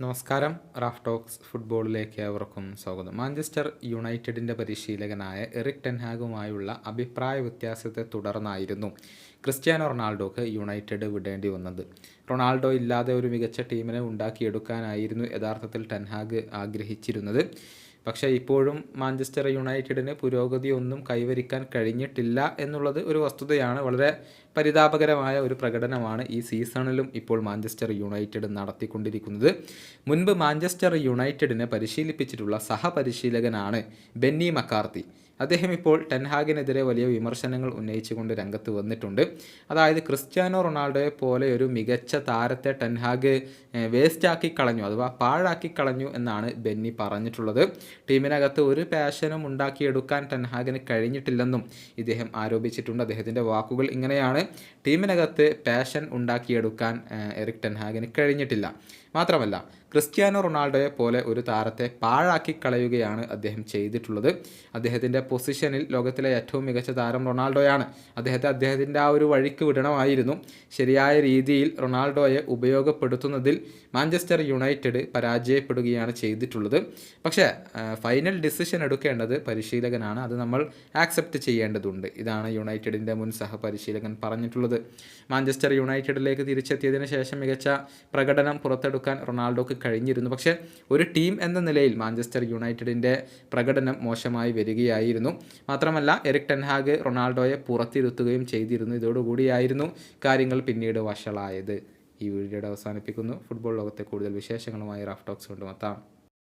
നമസ്കാരം. Raf talks ഫുട്ബോളിലേക്ക് ഏവർക്കും സ്വാഗതം. മാഞ്ചസ്റ്റർ യുണൈറ്റഡിന്റെ പരിശീലകനായ എറിക് ടെൻഹാഗുമായുള്ള അഭിപ്രായ വ്യത്യാസത്തെ തുടർന്നായിരുന്നു ക്രിസ്ത്യാനോ റൊണാൾഡോക്ക് യുണൈറ്റഡ് വിടേണ്ടി വന്നത്. റൊണാൾഡോ ഇല്ലാതെ ഒരു മികച്ച ടീമിനെ ഉണ്ടാക്കിയെടുക്കാനായിരുന്നു യഥാർത്ഥത്തിൽ ടെൻഹാഗ് ആഗ്രഹിച്ചിരുന്നത്. പക്ഷേ ഇപ്പോഴും മാഞ്ചസ്റ്റർ യുണൈറ്റഡിന് പുരോഗതി ഒന്നും കൈവരിക്കാൻ കഴിഞ്ഞിട്ടില്ല എന്നുള്ളത് ഒരു വസ്തുതയാണ്. വളരെ പരിതാപകരമായ ഒരു പ്രകടനമാണ് ഈ സീസണിലും ഇപ്പോൾ മാഞ്ചസ്റ്റർ യുണൈറ്റഡ് നടത്തിക്കൊണ്ടിരിക്കുന്നത്. മുൻപ് മാഞ്ചസ്റ്റർ യുണൈറ്റഡിനെ പരിശീലിപ്പിച്ചിട്ടുള്ള സഹപരിശീലകനാണ് ബെന്നി മക്കാർത്തി. അദ്ദേഹം ഇപ്പോൾ ടെൻഹാഗിനെതിരെ വലിയ വിമർശനങ്ങൾ ഉന്നയിച്ചുകൊണ്ട് രംഗത്ത് വന്നിട്ടുണ്ട്. അതായത് ക്രിസ്ത്യാനോ റൊണാൾഡോയെ പോലെ ഒരു മികച്ച താരത്തെ ടെൻഹാഗ് വേസ്റ്റാക്കി കളഞ്ഞു അഥവാ പാഴാക്കി കളഞ്ഞു എന്നാണ് ബെന്നി പറഞ്ഞിട്ടുള്ളത്. ടീമിനകത്ത് ഒരു പാഷനും ഉണ്ടാക്കിയെടുക്കാൻ ടെൻഹാഗിന് കഴിഞ്ഞിട്ടില്ലെന്നും ഇദ്ദേഹം ആരോപിച്ചിട്ടുണ്ട്. അദ്ദേഹത്തിന്റെ വാക്കുകൾ ഇങ്ങനെയാണ്. ടീമിനകത്ത് പാഷൻ ഉണ്ടാക്കിയെടുക്കാൻ എറിക് ടെൻഹാഗിന് കഴിഞ്ഞിട്ടില്ല. മാത്രമല്ല ക്രിസ്ത്യാനോ റൊണാൾഡോയെ പോലെ ഒരു താരത്തെ പാഴാക്കി കളയുകയാണ് അദ്ദേഹം ചെയ്തിട്ടുള്ളത്. അദ്ദേഹത്തിന്റെ പൊസിഷനിൽ ലോകത്തിലെ ഏറ്റവും മികച്ച താരം റൊണാൾഡോയാണ്. അദ്ദേഹത്തെ അദ്ദേഹത്തിന്റെ ആ ഒരു വഴിക്ക് വിടണമായിരുന്നു. ശരിയായ രീതിയിൽ റൊണാൾഡോയെ ഉപയോഗപ്പെടുത്തുന്നതിൽ മാഞ്ചസ്റ്റർ യുണൈറ്റഡ് പരാജയപ്പെടുകയാണ് ചെയ്തിട്ടുള്ളത്. പക്ഷേ ഫൈനൽ ഡിസിഷൻ എടുക്കേണ്ടത് പരിശീലകനാണ്. അത് നമ്മൾ ആക്സെപ്റ്റ് ചെയ്യേണ്ടതുണ്ട്. ഇതാണ് യുണൈറ്റഡിന്റെ മുൻ സഹപരിശീലകൻ പറഞ്ഞിട്ടുള്ളത്. മാഞ്ചസ്റ്റർ യുണൈറ്റഡിലേക്ക് തിരിച്ചെത്തിയതിനു ശേഷം മികച്ച പ്രകടനം പുറത്തെടുക്കാൻ റൊണാൾഡോക്ക് കഴിഞ്ഞിരുന്നു. പക്ഷേ ഒരു ടീം എന്ന നിലയിൽ മാഞ്ചസ്റ്റർ യുണൈറ്റഡിന്റെ പ്രകടനം മോശമായി വരികയായിരുന്നു. മാത്രമല്ല എറിക് ടെൻഹാഗ് റൊണാൾഡോയെ പുറത്തിരുത്തുകയും ചെയ്തിരുന്നു. ഇതോടുകൂടിയായിരുന്നു കാര്യങ്ങൾ പിന്നീട് വഷളായത്. ഈ വീഡിയോയുടെ അവസാനിപ്പിക്കുന്നു. ഫുട്ബോൾ ലോകത്തെ കൂടുതൽ വിശേഷങ്ങളുമായി റാഫ് ടോക്സ് കൊണ്ടുമെത്താം.